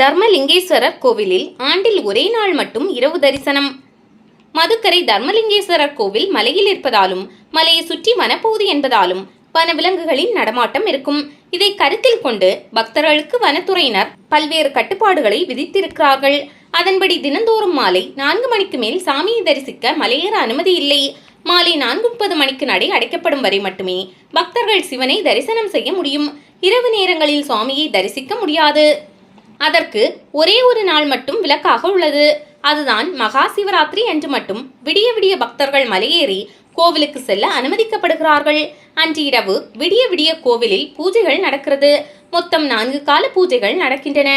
தர்மலிங்கேஸ்வரர் கோவிலில் ஆண்டில் ஒரே நாள் மட்டும் இரவு தரிசனம். மதுக்கரை தர்மலிங்கேஸ்வரர் கோவில் மலையில் இருப்பதாலும் மலையை சுற்றி வனப்பகுதி என்பதாலும் வனவிலங்குகளின் நடமாட்டம் இருக்கும். இதை கருத்தில் கொண்டு பக்தர்களுக்கு வனத்துறையினர் பல்வேறு கட்டுப்பாடுகளை விதித்திருக்கிறார்கள். அதன்படி தினந்தோறும் மாலை நான்கு மணிக்கு மேல் சாமியை தரிசிக்க மலையேற அனுமதி இல்லை. மாலை நான்கு முப்பது மணிக்கு நடை அடைக்கப்படும் வரை மட்டுமே பக்தர்கள் சிவனை தரிசனம் செய்ய முடியும். இரவு நேரங்களில் சுவாமியை தரிசிக்க முடியாது. அதற்கு ஒரே ஒரு நாள் மட்டும் விலக்காக உள்ளது. அதுதான் மகா சிவராத்திரி அன்று மட்டும் விடிய விடிய பக்தர்கள் மலையேறி கோவிலுக்கு செல்ல அனுமதிக்கப்படுகிறார்கள். அன்று இரவு விடிய விடிய கோவிலில் பூஜைகள் நடக்கிறது. மொத்தம் நான்கு கால பூஜைகள் நடக்கின்றன.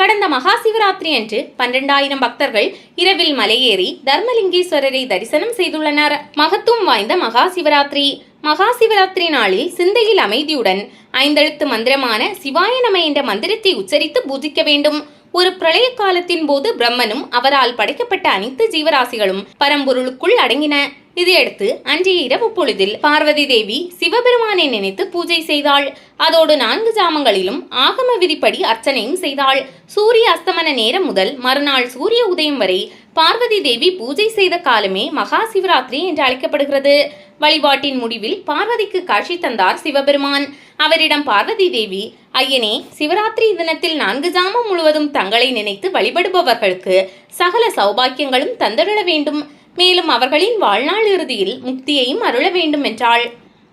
கடந்த மகா சிவராத்திரி அன்று பன்னிரண்டாயிரம் பக்தர்கள் இரவில் மலையேறி தர்மலிங்கேஸ்வரரை தரிசனம் செய்துள்ளனர். மகத்துவம் வாய்ந்த மகா சிவராத்திரி மகா சிவராத்திரி நாளில் சிந்தையில் அமைதியுடன் ஐந்தெழுத்து மந்திரமான சிவாய நம என்ற மந்திரத்தை உச்சரித்து பூஜிக்க வேண்டும். ஒரு பிரளய காலத்தின் போது பிரம்மனும் அவரால் படைக்கப்பட்ட அனைத்து ஜீவராசிகளும் பரம்பொருளுக்குள் அடங்கின. இதையடுத்து அன்றைய இரவு பொழுதில் பார்வதி தேவி சிவபெருமானை நினைத்து பூஜை செய்தாள். அதோடு நான்கு ஜாமங்களிலும் ஆகம விதிப்படி அர்ச்சனையும் செய்தாள். சூரிய அஸ்தமன நேரம் முதல் மறுநாள் சூரிய உதயம் வரை பார்வதி தேவி பூஜை செய்த காலமே மகா சிவராத்திரி என்று அழைக்கப்படுகிறது. வழிபாட்டின் முடிவில் பார்வதிக்கு காட்சி தந்தார் சிவபெருமான். அவரிடம் பார்வதி தேவி ஐயனே சிவராத்திரி தினத்தில் நான்கு ஜாமம் முழுவதும் தங்களை நினைத்து வழிபடுபவர்களுக்கு சகல சௌபாக்கியங்களும் தந்தருள வேண்டும். மேலும் அவர்களின் வாழ்நாள் இறுதியில் முக்தியையும் அருள வேண்டும் என்றாள்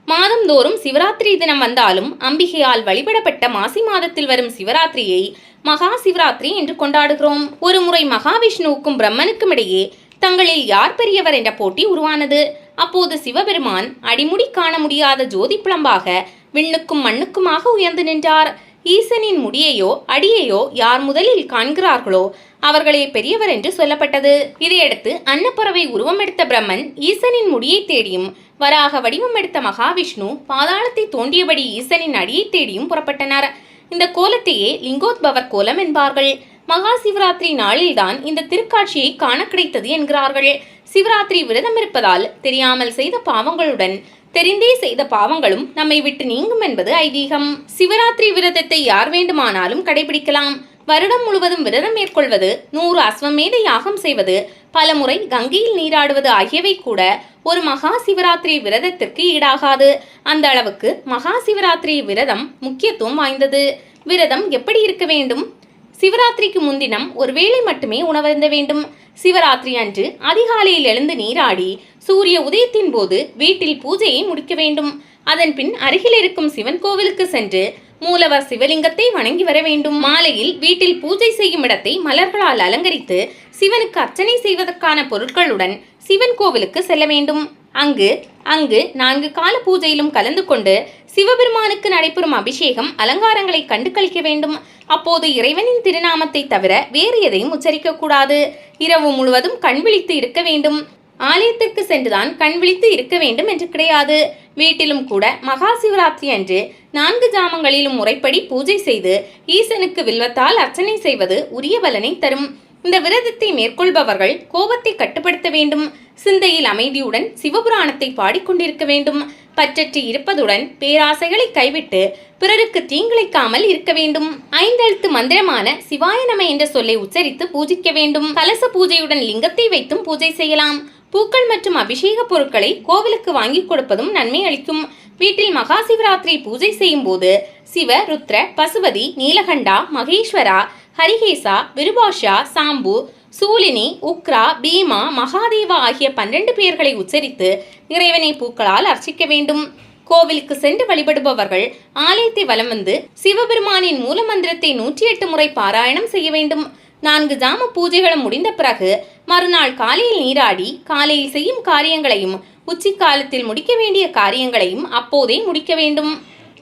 மாதந்தோறும் சிவராத்திரி தினம் வந்தாலும் அம்பிகையால் வழிபடப்பட்ட மாசி மாதத்தில் வரும் சிவராத்திரியை மகா சிவராத்திரி என்று கொண்டாடுகிறோம். ஒரு முறை மகாவிஷ்ணுவுக்கும் பிரம்மனுக்கும் இடையே தங்களில் யார் பெரியவர் என்ற போட்டி உருவானது. அப்போது சிவபெருமான் அடிமுடி காண முடியாத ஜோதி பிளம்பாக விண்ணுக்கும் மண்ணுக்குமாக உயர்ந்து நின்றார். ஈசனின் முடியையோ அடியையோ யார் முதலில் காண்கிறார்களோ அவர்களே பெரியவர் என்று சொல்லப்பட்டது. இதையடுத்து அன்னப்பறவை உருவம் எடுத்த பிரம்மன் ஈசனின் முடியை தேடியும் வராக வடிவம் எடுத்த மகாவிஷ்ணு பாதாளத்தை தோண்டியபடி ஈசனின் அடியை தேடியும் புறப்பட்டனர். இந்த கோலத்தையே லிங்கோத்பவர் கோலம் என்பார்கள். மகா சிவராத்திரி நாளில்தான் இந்த திருக்காட்சியை காண கிடைத்தது என்கிறார்கள். சிவராத்திரி விரதம் இருப்பதால் தெரியாமல் செய்த பாவங்களுடன் தெரிந்தே செய்த பாவங்களும் நம்மை விட்டு நீங்கும் என்பது ஐதீகம். சிவராத்திரி விரதத்தை யார் வேண்டுமானாலும் கடைபிடிக்கலாம். வருடம் முழுவதும் விரதம் மேற்கொள்வது நூறு அஸ்வமேத யாகம் செய்வது பலமுறை கங்கையில் நீராடுவது ஆகியவை கூட ஒரு மகா சிவராத்திரி விரதத்திற்கு ஈடாகாது. அந்த அளவுக்கு மகா சிவராத்திரி விரதம் முக்கியத்துவம் வாய்ந்தது. விரதம் எப்படி இருக்க வேண்டும்? சிவராத்திரிக்கு முன்தினம் ஒருவேளை மட்டுமே உணவருந்த வேண்டும். சிவராத்திரி அன்று அதிகாலையில் எழுந்து நீராடி சூரிய உதயத்தின் போது வீட்டில் பூஜையை முடிக்க வேண்டும். அதன் பின் அருகில் இருக்கும் சிவன் கோவிலுக்கு சென்று மூலவர் சிவலிங்கத்தை வணங்கி வர வேண்டும். மாலையில் வீட்டில் பூஜை செய்யும் இடத்தை மலர்களால் அலங்கரித்து சிவனுக்கு அர்ச்சனை செய்வதற்கான பொருட்களுடன் சிவன் கோவிலுக்கு செல்ல வேண்டும். அங்கு அங்கு நான்கு கால பூஜையிலும் கலந்து கொண்டு சிவபெருமானுக்கு நடைபெறும் அபிஷேகம் அலங்காரங்களை கண்டு கழிக்க வேண்டும். அப்போது இறைவனின் திருநாமத்தை தவிர வேறு எதையும் உச்சரிக்கக்கூடாது இரவு முழுவதும் கண் விழித்து இருக்க வேண்டும். ஆலயத்திற்கு சென்றுதான் கண் விழித்து இருக்க வேண்டும் என்று கிடையாது. வீட்டிலும் கூட மகா சிவராத்திரி அன்று நான்கு ஜாமங்களிலும் முறைப்படி பூஜை செய்து ஈசனுக்கு வில்வத்தால் அர்ச்சனை செய்வது உரிய பலனை தரும். இந்த விரதத்தை மேற்கொள்பவர்கள் கோபத்தை கட்டுப்படுத்த வேண்டும். சிந்தையில் அமைதியுடன் சிவபுராணத்தை பாடிக்கொண்டிருக்க வேண்டும். பற்றற்று இருப்பதுடன் பேராசைகளை கைவிட்டு பிறருக்கு தீங்கிழைக்காமல் இருக்க வேண்டும். ஐந்தெழுத்து மந்திரமான சிவாய நம என்ற சொல்லை உச்சரித்து பூஜிக்க வேண்டும். கலச பூஜையுடன் லிங்கத்தை வைத்தும் பூஜை செய்யலாம். பூக்கள் மற்றும் அபிஷேக பொருட்களை கோவிலுக்கு வாங்கி கொடுப்பதும் நன்மை அளிக்கும். வீட்டில் மகா சிவராத்திரி பூஜை செய்யும் போது சிவ ருத்ர பசுபதி நீலகண்டா மகேஸ்வரா ஹரிகேசா விருபாஷா சாம்பு சூலினி உக்ரா பீமா மகாதேவா ஆகிய பன்னெண்டு பெயர்களை உச்சரித்து இறைவனை பூக்களால் அர்ச்சிக்க வேண்டும். கோவிலுக்கு சென்று வழிபடுபவர்கள் ஆலயத்தை வலம் வந்து சிவபெருமானின் மூல மந்திரத்தை நூற்றி எட்டு முறை பாராயணம் செய்ய வேண்டும். நான்கு ஜாம பூஜைகளும் முடிந்த பிறகு மறுநாள் காலையில் நீராடி காலையில் செய்யும் காரியங்களையும் உச்சி காலத்தில் முடிக்க வேண்டிய காரியங்களையும் அப்போதே முடிக்க வேண்டும்.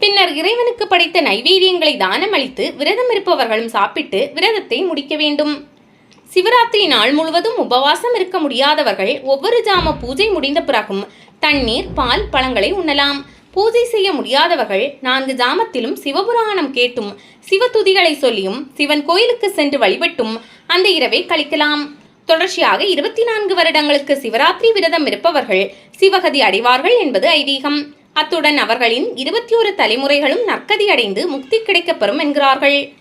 பின்னர் இறைவனுக்கு படைத்த நைவேத்தியங்களை தானம் அளித்து விரதம் இருப்பவர்களும் சாப்பிட்டு விரதத்தை முடிக்க வேண்டும். சிவராத்திரி நாள் முழுவதும் உபவாசம் இருக்க முடியாதவர்கள் ஒவ்வொரு ஜாம பூஜை முடிந்த பிறகும் தண்ணீர் பால் பழங்களை உண்ணலாம். பூஜை செய்ய முடியாதவர்கள் நான்கு ஜாமத்திலும் சிவபுராணம் கேட்டும் சிவதுதிகளை சொல்லியும் சிவன் கோயிலுக்கு சென்று வழிபட்டும் அந்த இரவை கழிக்கலாம். தொடர்ச்சியாக இருபத்தி நான்கு வருடங்களுக்கு சிவராத்திரி விரதம் இருப்பவர்கள் சிவகதி அடைவார்கள் என்பது ஐதீகம். அத்துடன் அவர்களின் இருபத்தி ஒரு தலைமுறைகளும் நற்கதி அடைந்து முக்தி கிடைக்கப்பெறும் என்கிறார்கள்.